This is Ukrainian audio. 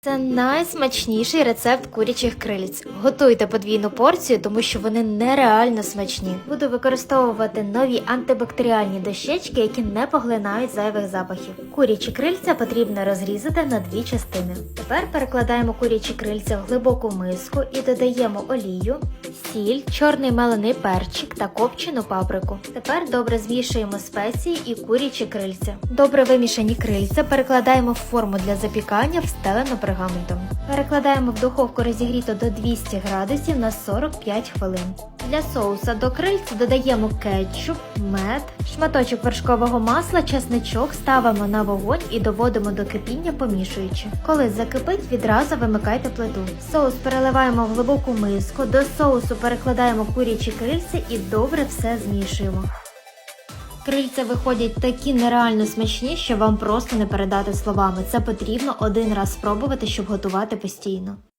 Це найсмачніший рецепт курячих крильць. Готуйте подвійну порцію, тому що вони нереально смачні. Буду використовувати нові антибактеріальні дощечки, які не поглинають зайвих запахів. Курячі крильця потрібно розрізати на дві частини. Тепер перекладаємо курячі крильця в глибоку миску і додаємо олію, сіль, чорний мелений перчик та копчену паприку. Тепер добре змішуємо спеції і курячі крильця. Добре вимішані крильця перекладаємо в форму для запікання, встелену пергаментом. Перекладаємо в духовку розігріту до 200 градусів на 45 хвилин. Для соуса до крильць додаємо кетчуп, мед, шматочок вершкового масла, чесничок ставимо на вогонь і доводимо до кипіння, помішуючи. Коли закипить, відразу вимикайте плиту. Соус переливаємо в глибоку миску, до соусу перекладаємо курячі крильця і добре все змішуємо. Крильця виходять такі нереально смачні, що вам просто не передати словами. Це потрібно один раз спробувати, щоб готувати постійно.